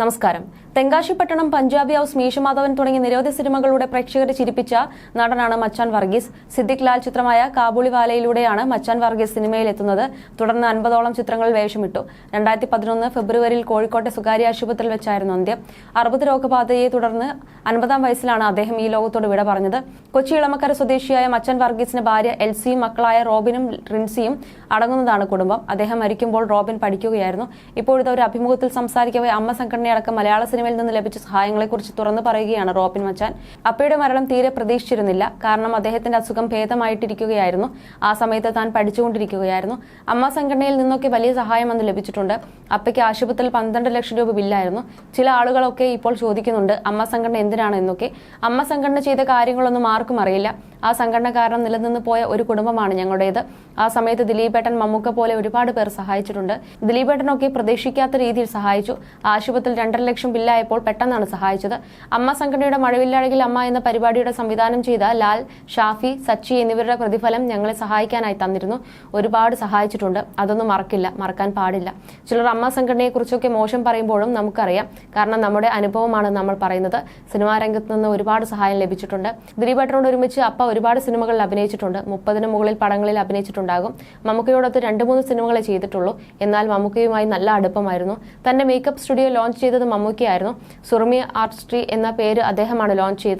നമസ്കാരം. തെങ്കാശിപ്പട്ടണം പഞ്ചാബി ഹൗസ് മീശമാധവൻ തുടങ്ങിയ നിരവധി സിനിമകളുടെ പ്രേക്ഷകരെ ചിരിപ്പിച്ച നടനാണ് മച്ചാൻ വർഗീസ്. സിദ്ദിഖ് ലാൽ ചിത്രമായ കാബൂളിവാലയിലൂടെയാണ് മച്ചാൻ വർഗീസ് സിനിമയിൽ എത്തുന്നത്. തുടർന്ന് അൻപതോളം ചിത്രങ്ങളിൽ വേഷമിട്ടു. രണ്ടായിരത്തി പതിനൊന്ന് ഫെബ്രുവരിയിൽ കോഴിക്കോട്ടെ സ്വകാര്യ ആശുപത്രിയിൽ വെച്ചായിരുന്നു അന്ത്യം. അറുപത് രോഗബാധയെ തുടർന്ന് അൻപതാം വയസ്സിലാണ് അദ്ദേഹം ഈ ലോകത്തോട് വിട പറഞ്ഞത്. കൊച്ചി ഇളമക്കര സ്വദേശിയായ മച്ചാൻ വർഗീസിന്റെ ഭാര്യ എൽസിയും മക്കളായ റോബിനും റിൻസിയും അടങ്ങുന്നതാണ് കുടുംബം. അദ്ദേഹം മരിക്കുമ്പോൾ റോബിൻ പഠിക്കുകയായിരുന്നു. ഇപ്പോഴത്തെ ഒരു അഭിമുഖത്തിൽ സംസാരിക്കവേ അമ്മ സംഘടനയടക്കം മലയാള സിനിമയിൽ നിന്ന് ലഭിച്ച സഹായങ്ങളെക്കുറിച്ച് തുറന്നു പറയുകയാണ് റോബിൻ മച്ചാൻ. അപ്പയുടെ മരണം തീരെ പ്രതീക്ഷിച്ചിരുന്നില്ല. കാരണം അദ്ദേഹത്തിന്റെ അസുഖം ഭേദമായിട്ടിരിക്കുകയായിരുന്നു. ആ സമയത്ത് താൻ പഠിച്ചുകൊണ്ടിരിക്കുകയായിരുന്നു. അമ്മ സംഘടനയിൽ നിന്നൊക്കെ വലിയ സഹായം അന്ന് ലഭിച്ചിട്ടുണ്ട്. അപ്പയ്ക്ക് ആശുപത്രിയിൽ പന്ത്രണ്ട് ലക്ഷം രൂപ ബില്ലായിരുന്നു. ചില ആളുകളൊക്കെ ഇപ്പോൾ ചോദിക്കുന്നുണ്ട് അമ്മ സംഘടന എന്തിനാണ് എന്നൊക്കെ. അമ്മ സംഘടന ചെയ്ത കാര്യങ്ങളൊന്നും ആർക്കും അറിയില്ല. ആ സംഘടന കാരണം നിലനിന്ന് പോയ ഒരു കുടുംബമാണ് ഞങ്ങളുടേത്. ആ സമയത്ത് ദിലീപേട്ടൻ മമ്മൂക്ക പോലെ ഒരുപാട് പേർ സഹായിച്ചിട്ടുണ്ട്. ദിലീപേട്ടനൊക്കെ പ്രതീക്ഷിക്കാത്ത രീതിയിൽ സഹായിച്ചു. ആശുപത്രിയിൽ രണ്ടര ലക്ഷം ബില്ലായപ്പോൾ പെട്ടെന്നാണ് സഹായിച്ചത്. അമ്മ സംഘടനയുടെ മഴവില്ലാഴകിൽ അമ്മ എന്ന പരിപാടിയുടെ സംവിധാനം ചെയ്ത ലാൽ ഷാഫി സച്ചി എന്നിവരുടെ പ്രതിഫലം ഞങ്ങളെ സഹായിക്കാനായി തന്നിരുന്നു. ഒരുപാട് സഹായിച്ചിട്ടുണ്ട്. അതൊന്നും മറക്കില്ല. മറക്കാൻ പാടില്ല. ചിലർ അമ്മ സംഘടനയെ കുറിച്ചൊക്കെ മോശം പറയുമ്പോഴും നമുക്കറിയാം. കാരണം നമ്മുടെ അനുഭവമാണ് നമ്മൾ പറയുന്നത്. സിനിമാ രംഗത്ത് നിന്ന് ഒരുപാട് സഹായം ലഭിച്ചിട്ടുണ്ട്. ദിലീപേട്ടനോട് ഒരുമിച്ച് അപ്പ ഒരുപാട് സിനിമകളിൽ അഭിനയിച്ചിട്ടുണ്ട്. മുപ്പതിന് മുകളിൽ പടങ്ങളിൽ അഭിനയിച്ചിട്ടുണ്ടാകും. മമ്മൂക്കയോടൊത്ത് രണ്ട് മൂന്ന് സിനിമകളെ ചെയ്തിട്ടുള്ളൂ. എന്നാൽ മമ്മൂക്കയുമായി നല്ല അടുപ്പമായിരുന്നു. തന്റെ മേക്കപ്പ് സ്റ്റുഡിയോ ലോഞ്ച് ചെയ്തത് മമ്മൂക്കയായിരുന്നു. സുറുമി ആർട്സ്ട്രി എന്ന പേര് അദ്ദേഹമാണ് ലോഞ്ച് ചെയ്തു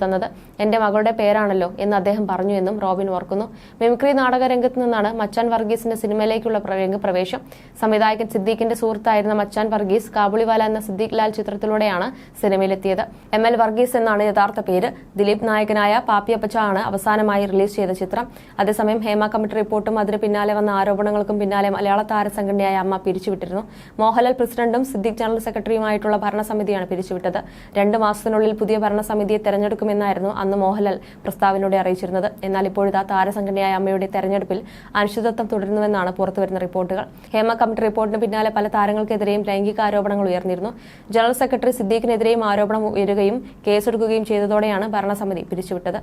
എന്റെ മകളുടെ പേരാണല്ലോ എന്ന് അദ്ദേഹം പറഞ്ഞു എന്നും റോബിൻ ഓർക്കുന്നു. മിമിക്രി നാടക രംഗത്ത് നിന്നാണ് മച്ചാൻ വർഗീസിന്റെ സിനിമയിലേക്കുള്ള പ്ര- രംഗപ്രവേശം സംവിധായകൻ സിദ്ദീഖിന്റെ സുഹൃത്തായിരുന്ന മച്ചാൻ വർഗീസ് കാബുളിവാല എന്ന സിദ്ദീഖ് ലാൽ ചിത്രത്തിലൂടെയാണ് സിനിമയിലെത്തിയത്. എം എൽ വർഗീസ് എന്നാണ് യഥാർത്ഥ പേര്. ദിലീപ് നായകനായ പാപ്പിയപ്പച്ച ആണ് അവസാനമായി റിലീസ് ചെയ്ത ചിത്രം. അതേസമയം ഹേമ കമ്മിറ്റി റിപ്പോർട്ടും അതിന് പിന്നാലെ വന്ന ആരോപണങ്ങൾക്കും പിന്നാലെ മലയാള താരസംഘടനയായ അമ്മ പിരിച്ചുവിട്ടിരുന്നു. മോഹൻലാൽ പ്രസിഡന്റും സിദ്ദീഖ് ജനറൽ സെക്രട്ടറിയുമായിട്ടുള്ള ഭരണസമിതിയാണ് പിരിച്ചുവിട്ടത്. രണ്ട് മാസത്തിനുള്ളിൽ പുതിയ ഭരണസമിതിയെ തെരഞ്ഞെടുക്കുമെന്നായിരുന്നു അന്ന് മോഹൻലാൽ പ്രസ്താവനയോടെ അറിയിച്ചിരുന്നത്. എന്നാൽ ഇപ്പോഴത്തെ താരസംഘടനയായ അമ്മയുടെ തെരഞ്ഞെടുപ്പിൽ അനിശ്ചിതത്വം തുടരുന്നുവെന്നാണ് പുറത്തുവരുന്ന റിപ്പോർട്ടുകൾ. ഹേമ കമ്മിറ്റി റിപ്പോർട്ടിന് പിന്നാലെ പല താരങ്ങൾക്കെതിരെയും ലൈംഗിക ആരോപണങ്ങൾ ഉയർന്നിരുന്നു. ജനറൽ സെക്രട്ടറി സിദ്ദീഖിനെതിരെയും ആരോപണം ഉയരുകയും കേസെടുക്കുകയും ചെയ്തതോടെയാണ് ഭരണസമിതി പിരിച്ചുവിട്ടത്.